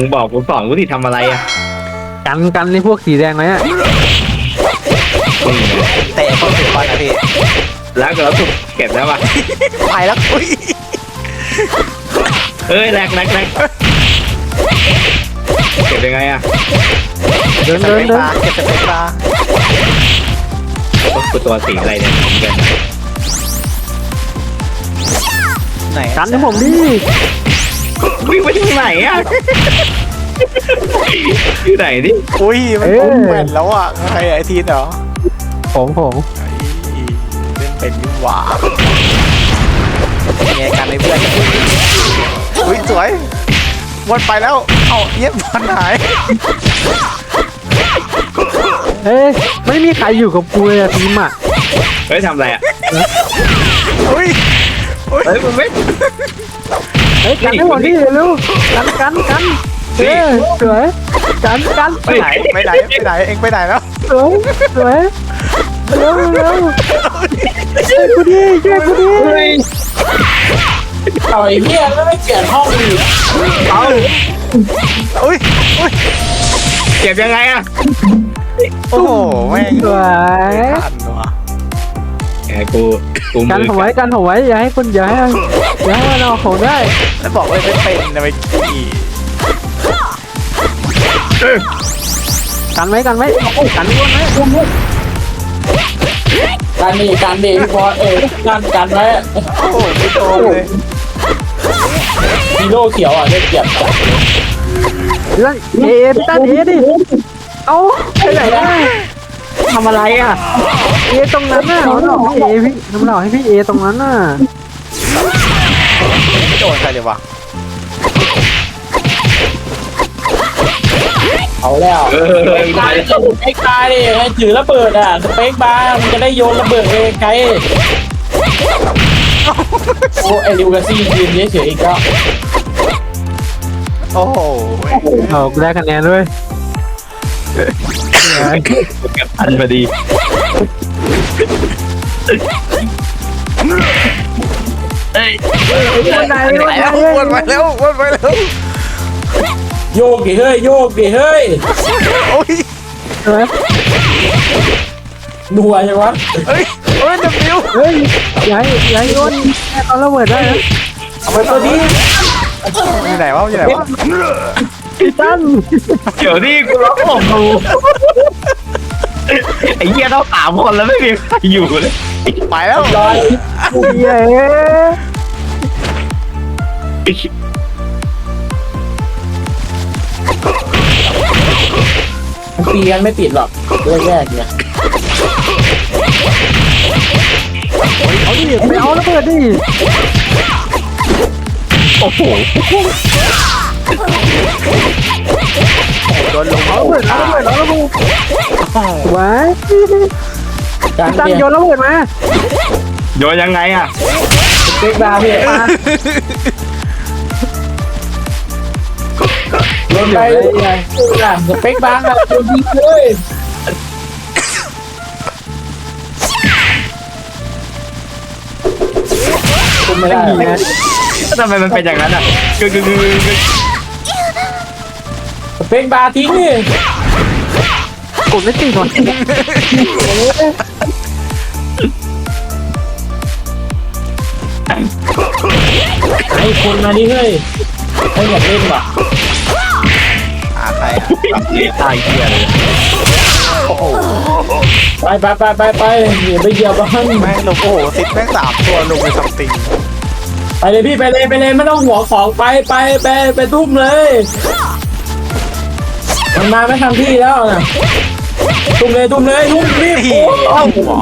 มึงบอกกูสอนกูที่ทำอะไรอะกันกันในพวกสีแดงไหมอะนี่ไงเตะคนถึงบอลนะพี่แล้วก็แล้วถูกเก็บแล้วป่ะไปแล้วอุ้ยเอ้ยแรกแรกแรกเก็บยังไงอะเดินเก็บเดินเป็นเดิปลานเก็บเป็นปลาก็คือตัวสีอะไรเนี่ยผมกันไหนกันให้ผมดิ วิ่งไปที่ไหนอะที่ไหนนี่อุ้ยมันเหมือนแล้วอะใครไอทีนเหรอผมผมไอ้เล่นเป็นยิ่งหวาไงกันในเพื่อนอุ้ยสวยวนไปแล้ว เอ้าเย็บบอลหายเอ้ยไม่มีใครอยู่กับกูเลยอะทีมอะเฮ้ยทำอะไรอะอุ้ยอุ้ยเฮ้ยมึงไม่ เฮ้ยกันให้หมดดิเร็วกันกันกันเอ้ยสวยกันกันไปไหนไปไหนไปไหนเอ็งไปไหนแล้วสวยสวยเร็วเร็วช่วยกูดิช่วยกูดิเอาไอ้เหี้ยแล้วไม่เปลี่ยนห้องอีกเอาอุ้ยอุ้ยเก็บยังไงอะโอ้โหแม่งสวย ทันว่ะแกกูกูกันมือผมไว้กันผมไว้อย่าให้คนอย่าให้อย่าให้มันเอาของได้แล้วบอกเลยไม่เป็นนะไปขี่กันไว้กันไว้กันไว้ไว้การดีการดีพี่บอสเออการกันไว้โอ้โหไม่โดนเลยฮีโร่เขียวอะได้เปรียบจัดแล้วเอเอพี่ตั้นเอดิ เอาไปไหนได้ ทำอะไรอะ เอตรงนั้นน่ะมันหลอกให้เอพี่มันหลอกให้พี่เอตรงนั้นน่ะไม่โดนใครเลยวะเอาแล้วเออไอ้กายจะหลุดไอ้กายดิไอ้ถือระเบิดอะสเปคบาร์มันจะได้โยนระเบิดไปไกลโอ้ไอ้ลิวกาซี่ยืนเฉยๆอีกก็โอ้โหเอากูได้คะแนนด้วย เก็บทันพอดีเอ้ยวันไหนไปแล้ววนไปแล้ววนไปแล้วโยกดิเฮ้ยโยกดิเฮ้ยโอ้ยเฮ้ยนัวจังวะเฮ้ยเฮ้ยดับบิวเฮ้ยอย่าให้อย่าให้โยนแค่ตอนระเบิดได้นะเอาไปตัวนี้อยู่ไหนวะอยู่ไหนวะพี่ ตั้นเดี๋ยวนี่กูร้องของกูไอ้เหี้ยต้องสามคนแล้วไม่มีใครอยู่เลยไปแล้วลอยเย้ตีกันไม่ติดหรอกแรกๆเนี่ยเอาดิไปเอาระเบิดดิโอ้โห โดนลงเอาเบิดเอาระเบิดเอาระเบิดไว้การตั้นเปลี่ยนโยนระเบิดมาโยนยังไงอะสเปคบาร์พี่มาโยนไปเลยสเปคบาร์อะโยนยิงเลยทำไมมันเป็นอย่างนั้นอะกึกกึกกึกกึกส เปคบาร์ทิ้งนี่กดไม่ติดก่อนให้คนมาดิเฮ้ยให้อยากเล่นว่ะหาใครอะนี่ตายเหี้ยเลยโอ้โหไปไปไปไปไปอย่าไปเหยียบบ้านแม่งลงโอ้โหซิดแม่งสามตัวลงไปซัมติงไปเลยพี่ไปเลยไปเลยไม่ต้องหัวของไปไปไปไปตุ้มเลย มันมาไม่ทำที่แล้วนะตุ้มเลยตุ้มเลยตุ้มรีบพี่โอ้เอ้าหัว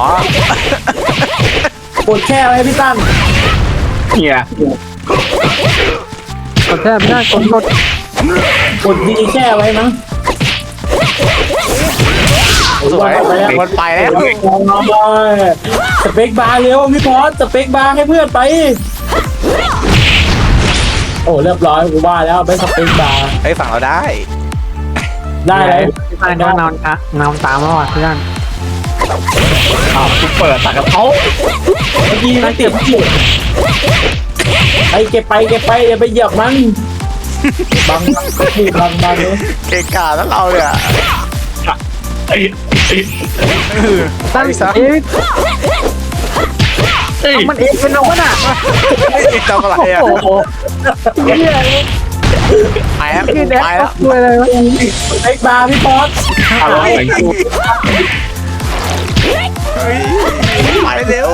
กดแค่ไว้พี่ตั้มเนี่ยกดแทบไม่ได้กดกดกดดีแค่ไว้มั้งสวยวนไปแล้วสเปคบาร์เร็วพี่พอสสเปคบาร์ให้เพื่อนไป โอ้เรียบร้อยกูว่าแล้วไม่สเปคบาร์ไอ้ยฝั่งเราได้ ได้เลยพี่ตั้นนอนนอนนอนตามแล้วอะพี่ตั้นอ้าวกูเปิดตักกระเท้าเมื่อกี้มันติดอยู่ไปเก็บไปเก็บไปอย่าไปเหยียบมันบังบังบังเลยเก่งกาแล้วเราเนี่ยไอ้ไอ้เออตั้นไปซะเอไอ้มันเอเป็นน้องมันอะเจ้ากระไรอะโอ้โหเนี่ย ไปแล้วคือแดกไปแล้วด้วยเลยวะเอ็กบาร์พี่ป๊อตอะไรกูเฮ้ยไปเร็ว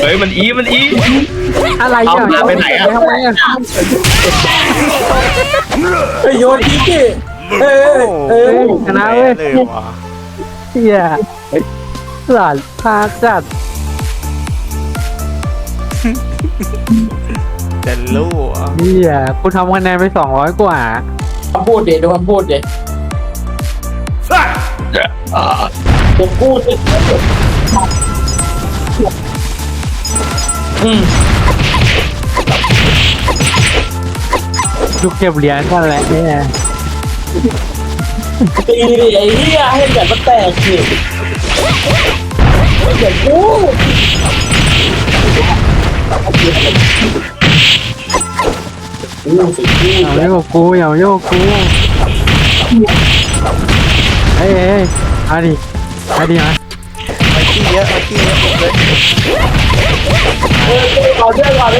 เฮ้ยมันอีมันอีอะไรอะเอาหมาไปไหนอะทำไมอะเฮ้ยโยนทิ้งดิเอ้ยเอ้ยชนะเว้ยเลยว่ะเฮียหลานพาจัด จะรู้อะเฮียกูทำคะแนนไปสองร้อยกว่า คำพูดเด็ดดูคำพูดเด็ดอ่าผมพูดเด็ดอืมจุกเก็บเหรียญกันแหละเนี่ยตีดิไอ้เหี้ยให้แบบมันแตกสิเดี๋ยวกู อู้สิกูอย่าโยกกูอย่าโยกกูเฮ้ยเฮ้ยเอาดิเอาดิมาไปขี้เยอะไปขี้เยอะเลยเฮ้ยก่อนเรื่องก่อน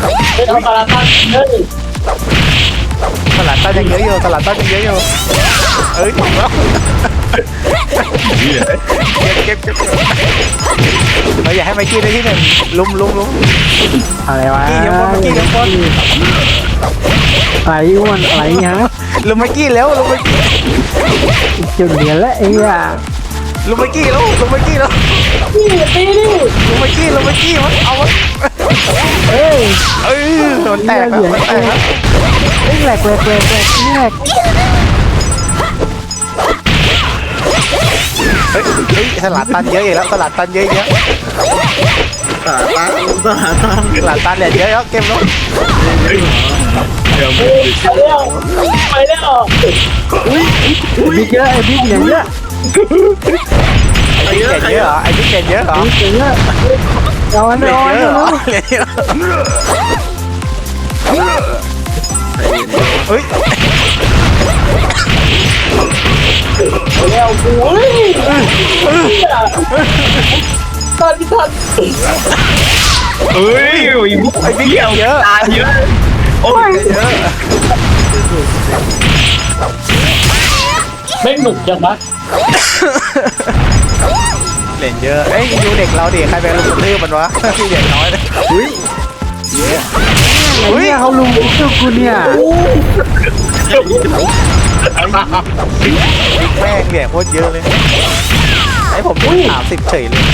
เลยอะไรอะอะไรอะนี่ใส่เก้าเหรียญแล้วโอ้โหตลาดตั้นเยอะเลยตลาดตั้นเยอะเลยไหนอะกันเยอะกันเยอะเอาดิเฮ้ยเหรียญเยอะเลยนี่นะก็เราเอาอะไว้เหรียญเอาไว้เยอะเลยเก็บนะแขเรานตอนอะที่เฮ้ยเอาตลาดตั้งเฮ้ยตลาดตั้นยังเยอะอยู่ตลาดตั้นยังเยอะอยู่เอ้ยถูกแล้วเก็บเก็บเก็บเราอยากให้ไมค์กี้ได้ที่หนึ่งลุมลุมลุมอะไรวะกี้ยังบนกี้ยังบนอะไรอ้วนอะไรฮะลุมไมค์กี้แล้วลุมไมค์กี้เก็บเหรียญแล้วไอ้อะลุมไมค์กี้แล้วลุมไมค์กี้แล้วตีดิลุมไมค์กี้ลุมไมค์กี้มันเอาวะ เอ้ยเอ้ยโดนแตกแล้วโดนแตกแล้วเอ้ยแหลกแหลกแหลกแหลกแหลกเฮ้ยเฮ้ยตลาดตันเยอะอีกแล้วตลาดตันเยอะเยอะตาตาตาตาตลาดตันเหรียเยอะแล้วเกมแล้วเดี๋ยวเฮ้ยไปแล้วไปแล้วบิ๊กเยอะไอ้บิ๊กเหรียญเยอะ ไอ้บิ๊กเหรียญเยอะเหรอไอ้บิ๊กเหรียญเยอะเหรอบิ๊กเหรียญเยอะเอาอันเหรียญเอาอันเยอะเหรอเอาเหรียญเยอะเฮ้ยไปแล้วกูเฮ้ยทันทันเฮ้ยไอ้ไอ้บิ๊กเหรียญเยอะตาเยอะโอ้ยเยอะไม่หนุกจังวะ เหรียญเยอะเอ้ยดูเด็กเราดิใครเป็นลูกทืบมันวะพี่เหรียญน้อยเลยไอ้เนี่ยเขาลุมจุกกูเนี่ยแม่งเหรียญโคตรเยอะเลยไอ้ผมสามสิบเฉยเลย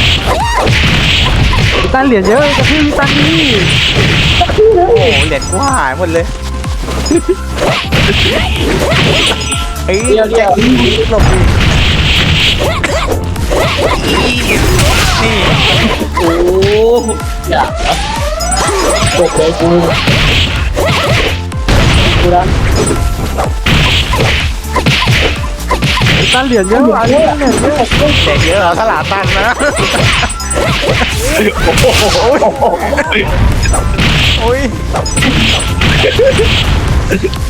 พี่ตันเหรียญเยอะกระพี่พี่ตันนี่โอ้โหเหรียญกูหายหมดเลยเฮ้ยเดี๋ยวเดี๋ยวหลบดิ นี่โอ้อย่าจบเลยกูกูรันพี่ตันเหรียญเยอะอันนี้เหรียญเยอะเด็กเยอะเหรอตลาดตันนะโอ้ย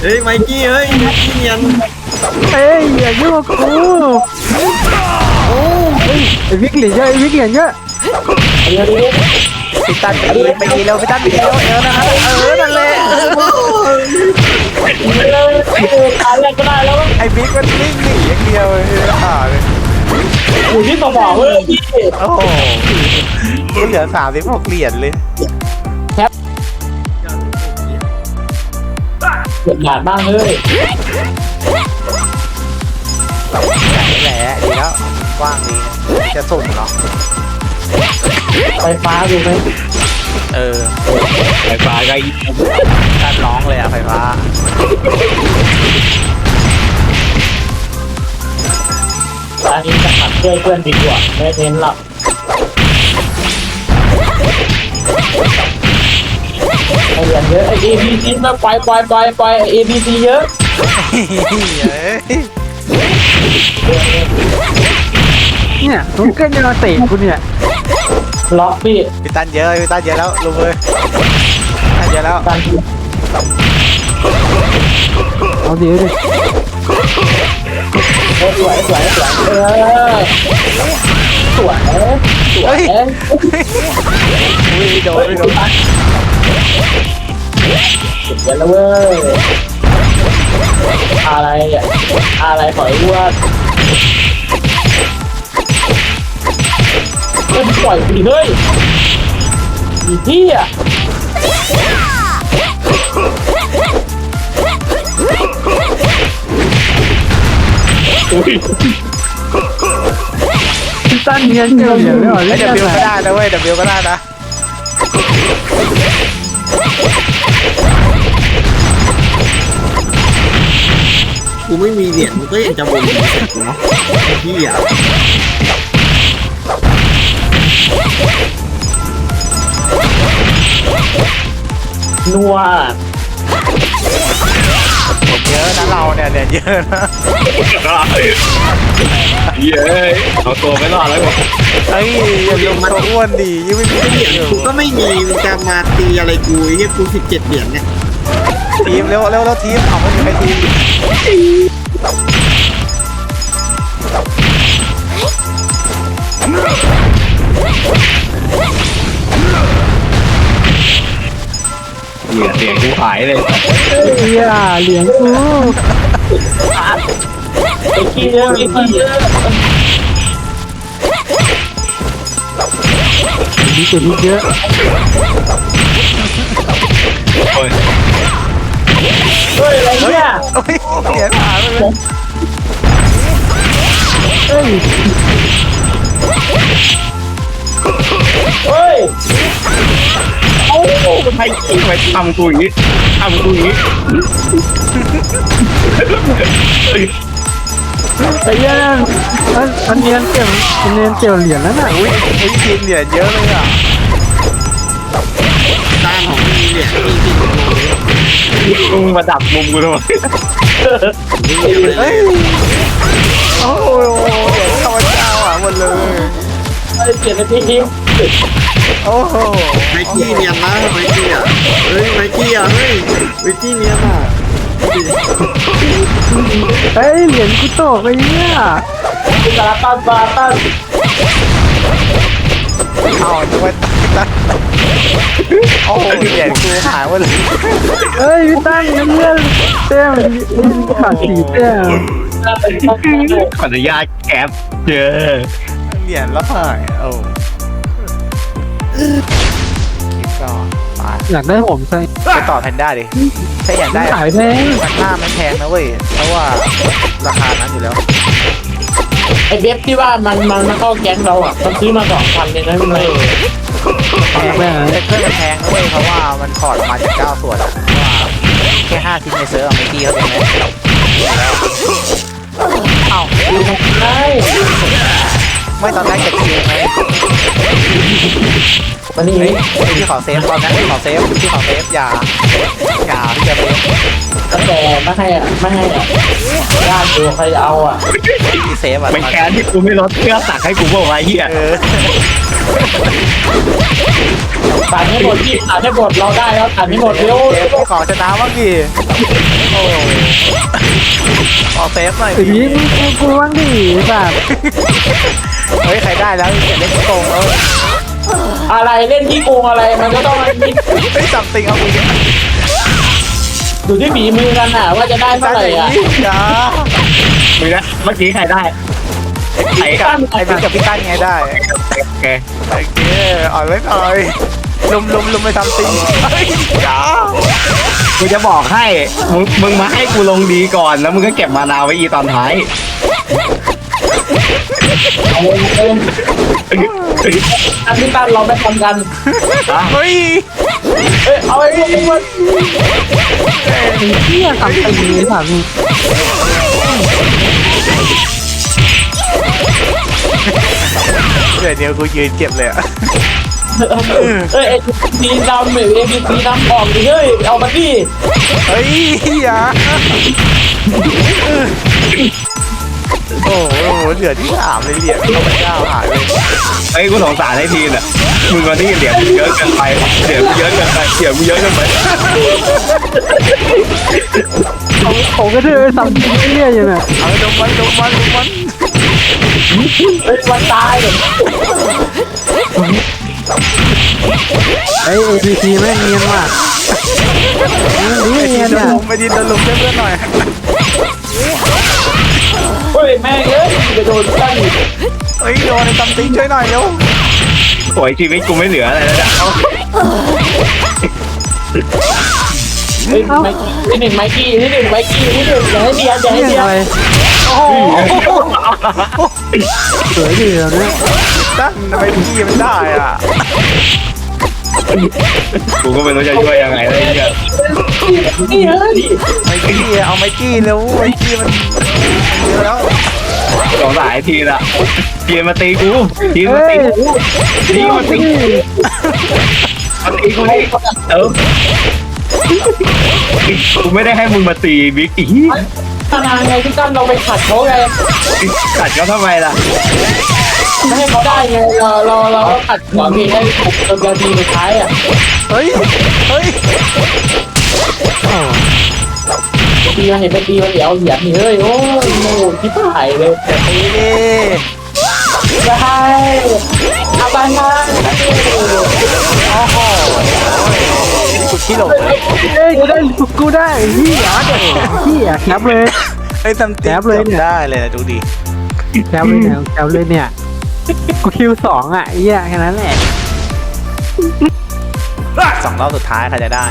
เฮ้ยไมกี้เฮ้ยไมกี้เนียนเอ้ยอย่ายุ่งกับกูโอ้ย ไอ้บิ๊กเหรียญเยอะไอ้บิ๊กเหรียญเยอะเดี๋ยวดิพี่ตันไปยิงไปยิงเร็วพี่ตันไปยิงเร็วเอวนะเออนั่นแหละตาแล้วก็ได้แล้วไอ้บิ๊กมันวิ่งหนีอย่างเดียวเลยอ่าเลยอยู่ที่สมองเลยพี่โอ้โหเหลือสามสิบหกเหรียญเลยเดือดหนาดมากเลยแหละดีแล้ว กว้างดีจะสุ่มเนาะไฟฟ้าดูไหมเออไฟฟ้าก็อีการร้องเลยอะไฟฟ้าร้านนี้จะขัดช่วยเพื่อนดีกว่าไม่เน้นหลับไอ้เหรียญเยอะไอ้ A B C มาปล่อยปล่อยปล่อยปล่อยไอ้ A B C เยอะเฮ้ย เนี่ยมึงก็ยังมาเตะกูเนี่ยล็อกพี่พี่ตันเยอะพี่ตันเยอะแล้วลงเลยตันเยอะแล้วตันเอาดีดิสวยสวยสวยเออสวยสวยอุ้ยโดนไม่โดนเดี๋ยวแล้วเว้ยอะไรอะอะไรหอยอ้วน เฮ้ยปล่อยกูดิเฮ้ยอีที่อะพี่ตั้นเนียนเกี่ยวเหรียญไม่หรอไอ้เล่นเดบิวอะก็ไรได้นะเว้ยเดบิวก็ได้นะ กูไม่มีเหรียญมึงก็ยังจะบ่นกูเสร็จกูเนาะไอ้เหี้ยนัวผมเยอะนะเราเนี่ยเนี่ยเยอะนะเย้เอาตัวไม่รอดแล้วกูเฮ้ยอย่าลงตัวอ้วนดิยังไม่มีเหรียญอยู่กูก็ไม่มีมึงจะมาตีอะไรกูไอ้เหี้ยกูสิบเจ็ดเหรียญเนี่ย ทีมเร็วเร็วเร็วทีมเอาไม่มีใครทีมเหรียญเสียงกูหายเลยเฮียเหรียญกูไอ้ขี้เยอะไอ้ขี้เยอะมีจุดนี้เยอะโอ้ย เฮ้ยอะไรเนี่ยโอ้ยเหรียญหายไปเลยเอ้ยเฮ้ยโอ้โหทำไมทำไมทำกูอย่างนี้ทำกูอย่างนี้ไอ้เหี้ยนั่นมันมันเนียนเกี่ยวมันเนียนเกี่ยวเหรียญแล้วน่ะอุ้ยอุ้ยทีมเหรียญเยอะเลยอะตามของมีเหรียญมีจริง มึงมาดับมุมกูทำไมเฮ้ยโอ้โหเหรียญข้าพเจ้าอะหมดเลยไอ้เปลี่ยนเป็นทีมโอ้โหไมกี้เนียนนะไมกี้อะเฮ้ยไมกี้อะเฮ้ยไมกี้เนียนอะเฮ้ยเหรียญกูตกไอ้เหี้ยตาตันตาตันเอาจะไปตัด โอ้โหเหรียญกูหายหมดเลยเฮ้ยพี่ตั้นเงี้ยเต้มขาดสี่เต้มตาเป็นตาตันขออนุญาตแคปเจอเหรียญแล้วหายโอ้คลิปก่อนมาอยากได้ผมใส่ไปต่อแพนด้าดิถ้าอยากได้ขายแพงแพนด้ามันแพงนะเว้ยเพราะว่าราคานั้นอยู่แล้ว ไอ้เว็บที่ว่ามันมันมาเข้าแก๊งเราอะมันซื้อมาสองพันเลยนะพี่เมย์แพงแต่เครื่องมันแพงนะเว้ยเพราะว่ามันถอดออกมาจากเก้าส่วนอะเพราะว่าแค่ห้าชิ้นในเซิร์ฟอะไม่กี่เขาเป็นไหมเอ้าใช่ไม่ตอนแรกจะคิวไงวันนี้เฮ้ยพี่ขอเซฟตอนนั้นพี่ขอเซฟพี่ขอเซฟอย่าอย่าพี่จะเซฟตั้ง แต่ไม่ให้อะไม่ให้อะญาติดูใครเอาอะพี่เซฟอะไม่แค้นที่กูไม่ลดเพื่อสักให้กูบอกว่าเหี้ยเออตัดให้หมดที่ตัดให้หมดเราได้แล้วตัดให้หมดเร็วเซฟขอชนะบ้างดิโอ้ขอเซฟหน่อยสีดิมึงกูกูบ้างดิแบบเฮ้ยใครได้แล้วเล่นโกงแล้วอะไรเล่นที่โกงอะไรมันก็ต้องมีเฮ้ยจับติงเอาไป อีกดูที่ฝีมือกันอะ ว่าจะได้ได้เท่าไหร่อย่างอะนี้อย่ามึงนะเมื่อกี้ใครได้ไอ้กับไอ้บิ๊กกับพี่ตั้นไงได้โอเคโอเคอ่อนไว้หน่อยลุมลุมลุมไปทำติงเฮ้ยอย่ากูจะบอกให้มึงมึงมาให้กูลงดีก่อนแล้วมึงก็เก็บมานาไว้อีตอนท้ายเอาเองเองอันที่ตั้นเราไม่ทำกันอะเฮ้ย เอาไอ้พวกนี้มาเหี้ยทำตีเลยแบบนี้เดี๋ยวเดี๋ยวกูยืนเก็บเลยอะเอ้ยดีดำเอ็ดีดีดำออกดิเฮ้ยเอามาดิเฮ้ยอย่า โอ้โหเหลือที่สามเลยเหรียญพระเจ้าหายเลยไอ้ยกูสงสารไอ้ทีน่ะมึงวันนี้เหรียญมึงเยอะเกินไปเหรียญมึงเยอะเกินไปเหรียญมึงเยอะเกินไปผมก็เดินสับเรื่อยๆอยู่เนี่ยเอาดมมันดมมันดมมันเฮ้ยมันตายเลยไอ้เอพีซีแม่งเนียนว่ะนี่ไอ้เนีทียนนเนี่ยลมไปดินลมเพื่อนๆหน่อยเฮ้ยแม่งเอ้ยจะโดนตั้งเฮ้ยโดนในตำติงช่วยหน่อยเร็วโอ้ยชีวิตกูไม่เหลืออะไรแล้วเนี่ยเอาเฮ้ยไมกี้ที่หนึ่งไมกี้ที่หนึ่งไมกี้ที่หนึ่งอย่าให้เดียอย่าให้เนียนเดียอะไรโอ้โหสวยดีแล้วเนี่ยตั้งทำไมพี่มันได้อะ กูก็ไม่รู้จะช่วยยังไงเลยเนี่ยนี่เฮ้ยไมกี้เอาไมกี้เร็วไมกี้มันเยอะแล้วสงสารไอ้ทีน่ะทีมาตีกูทีมาเฮ้ตียกูทีมาตีมาตีกูนี่เออกูไม่ได้ให้มึงมาตีบิ๊กอีทนายไงพี่ตั้มเราไปขัดเขาไงขัดเขาทำไมล่ะ ไม่ให้เขาได้ไงเราเราเราขัดขวามีให้จนนาทีสุดท้ายอะเฮ้ย เฮ้ยตีมาเห็นเป็นตีมาเดี๋ยวเหยียบนี่เฮ้ยโอ้ยโง่ที่ผ่ายเลยอย่าตีดิจะให้อาบานาโอ้โหกูที่หลบเฮ้ยกูได้กูได้เฮียเฮียแคปเลยไอ้ตำติงแอบเลยเนี่ยได้เลยนะดูดิแคปเลยเนี่ยแคปเลยเนี่ย กูคิวสองอะเฮียแค่นั้นแหละสองรอบสุดท้ายใครจะได้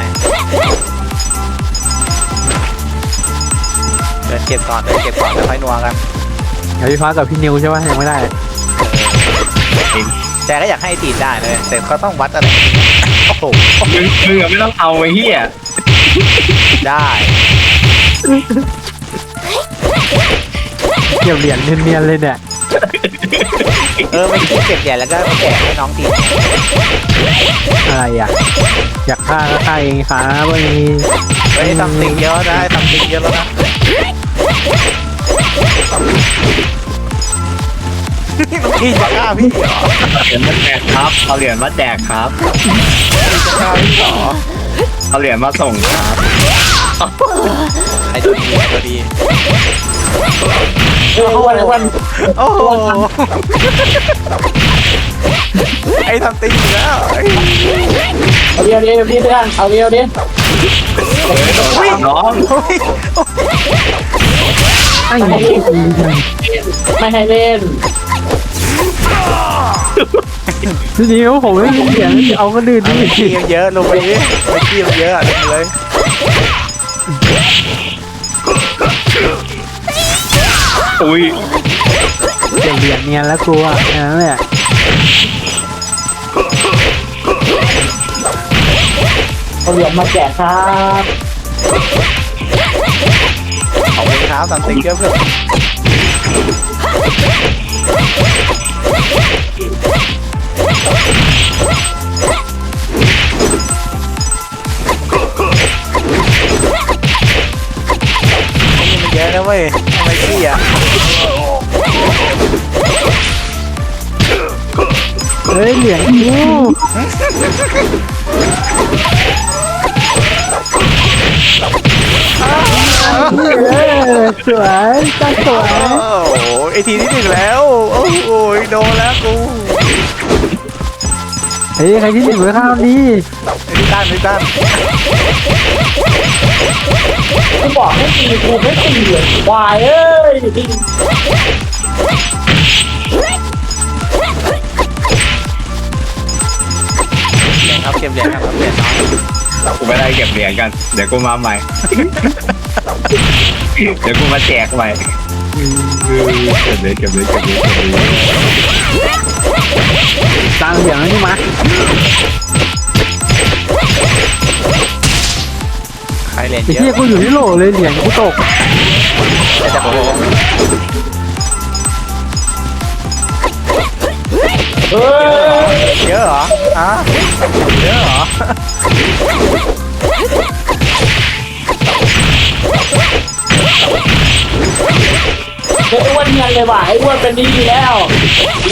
เดินเก็บก่อนเดินเก็บก่อนแล้วค่อยนัวกันเดี๋ยวพี่ฟ้ากับพี่นิวใช่ไหมยังไม่ได้แต่ก็อยากให้ตีนได้เลยแต่ก็ต้องวัดอะไรโอ้โหมึงมึงอะไม่ต้องเอาไอ้เหี้ยได้เก็บเหรียญเนียนๆเลยเนี่ย เออไม่คิดเก็บเหรียญแล้วก็แจกให้น้องตีนอะไรอะ อยากฆ่าก็ฆ่าเองครับวันนี้เฮ้ยทำติงเยอะได้ทำติงเยอะแล้วนะพี่จะฆ่าพี่เหรอเหรียญมาแจกครับเอาเหรียญมาแจกครับจะฆ่าพี่เหรอเอาเหรียญมาส่งครับ ไอ้ตัวดีไอ้ตัวดีเออวันวันโอ้โหไอ้ทำติงอีกแล้วไอ้เอาเดียวเดียวพี่ท่านเอาเดียวเดียวเฮ้ยน้องโอ้ยไอ้เหี้ยไม่ให้เล่นพี่นิวผมไม่มีเหรียญเอาก็ดื่นไอ้ดิขี้มันเยอะลงไปดิไอ้ขี้มันเยอะอะลงไปเลย อุ้ยเก็บเหรียญเนียนแล้วกลัวแค่นั้นแหละเอาเหรียญมาแจกครับขอบคุณครับทำติงเยอะเพื่อน นี่มันเยอะนะเว้ยทำไมขี้อะเฮ้ยเหรียญนิวเออสวยจังสวย โอ้โหไอทีที่หนึ่งแล้ว โอ้โหโดนแล้วกู เฮ้ยใครที่หนึ่งไว้ข้าวดีไอ้ที่ตั้นไอ้ตั้นกูบอกให้ตีกูไม่ตีเลยควายเอ้ยเหรียญครับเก็บเหรียญครับเหรียญน้อยกูไม่ได้เก็บเหรียญกัน เดี๋ยวกูมาใหม่ เดี๋ยวกูมาแจกใหม่เออเก็บเลยเก็บเลยเก็บเลยเก็บเลย ตามเหรียญแล้วนี่มาใครเหรียญไอ้เยเหี้ยอะกูอยู่ที่โหลเลยเหรียญกูตกแต่จะโกงเฮ้ยเยอะเหรอฮะเยอะเหรอ อ้วนเงียนเลยว่ะไอ้อ้วนเป็นดีแล้ว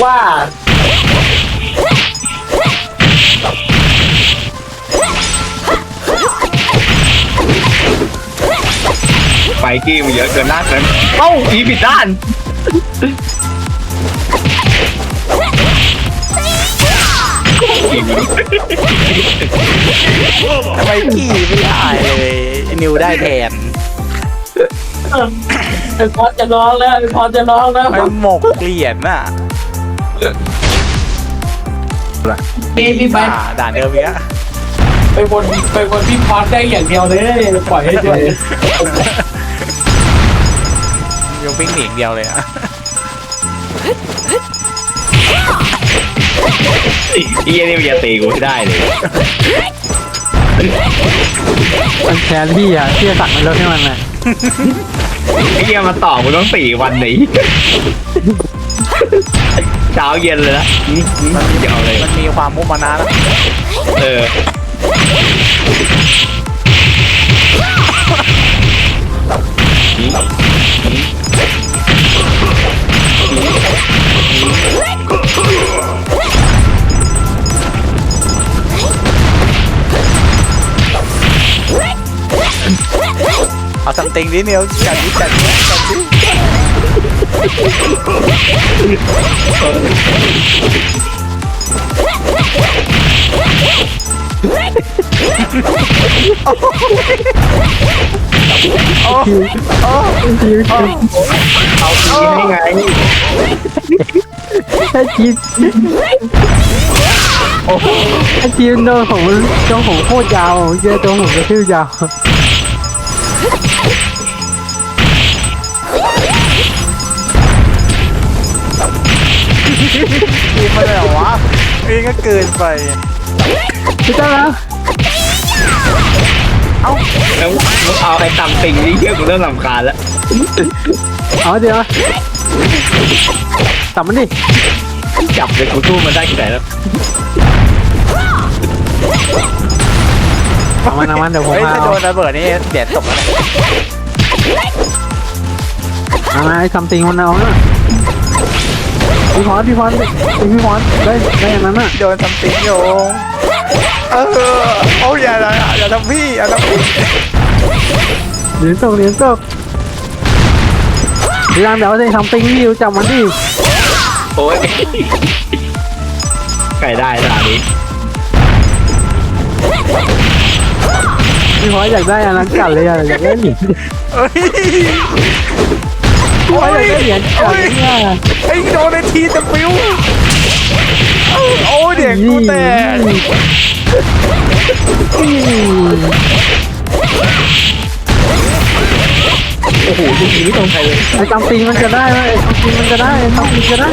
ว่าไฟกี้มันเยอะเกินหน้าเกินเอ้าอีผิดด้าน ทำไมกี้ไม่ได้เลยไอ้นิวได้แทน ไอ้พอจะร้องแล้วไอ้พอจะร้องแล้วไอ้หมกเหรียญน่ะพี่พี่ไปอ่าด่านเดิมอีกอะไปวนไปวนพี่พอดได้อย่างเดียวเลยปล่อยให้ด้วยยกวิ่งหนีอย่างเดียวเลยอะไอ้เหี้ยนี่มันจะตีกูไม่ได้เลยมันแชร์พี่อะพี่จะสั่งมันลดให้มันน่ะ ไอ้เหี้ยมาต่อกูต้องสี่วันหนีเช้าเย็นเลยนะอืมอืมเดี๋ยวเลยมันมีความมุมานะแล้วเออ เอาซัมติงดินิวจัดดิจัดดิจัดดิโอ้โหโอ้ทีมเอาทีให้ไงถ้าทีมถ้าทีมโดนของโดนของโคตรยาวเจอตัวผมจะชื่อยาว ทีมมาเลยเหรอวะนี่ก็เกินไปพี่ตั้งแล้วแล้วมึงเอาไอ้ตำติงนี่เหี้ยกูเริ่มลำคาญแล้วเอาเดี๋ยวตับมันดิจับเลยกูสู้มันได้แค่ไหนแล้วเอามันเอามันเดี๋ยวผมเฮ้ยมาถ้าเอาโดนระเบิดนี่เดียดตกแล้วเนี่ยเอามาไอ้ซัมติงมันเอาน่ะ พี่พรพี่พรพี่พรได้ได้อย่างนั้นน่ะโดนซัมติงโยงเออโอ้ยอย่าอย่าอย่าทำพี่อย่าทำพี่เหรียญตกเหรียญตกเวลาเดี๋ยวได้ซัมติงนี่จับมันดิโอ้ยไก่ได้ตานี้พี่พรอยากได้อันนั้นกัดเลยอะอยากได้เหรียญเฮ้ยพี่พร อยากได้เหรียญกัดเลยไอ้โดนในทีจะปิ้วโอ้ยเด็กกูแตกโอ้โหลูกนี้ไม่ตรงใครเลยไอ้ซัมติงมันจะได้ไหมไอ้ซัมติงมันจะได้ไอ้ซัมติงจะได้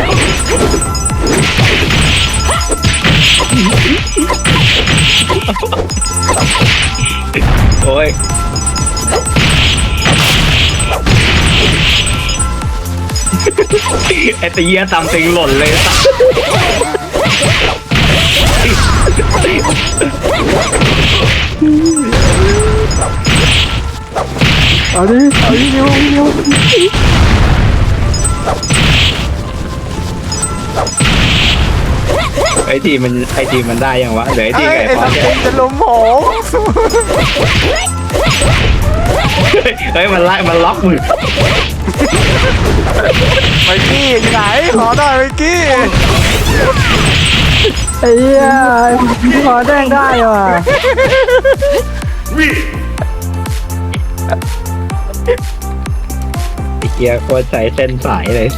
โอ้ย ไอ้ตีเหี้ยตำติงหล่นเลยสัสเอาดิเอาดินิ้วนิ้วไอ้ทีมันไอ้ทีมันได้ยังวะเหลือไอ้ทีไอ้ไก่ไอ้พอซัมเนี่ยติงจะล้มหง เฮ้ยมันไล่มันล็อกมือไมกี้อยู่ไหนขอหน่อยไมกี้ไอ้เหี้ยพี่พรแดงได้ว่ะไอ้เกียร์โคตรใช้เส้นสายเลย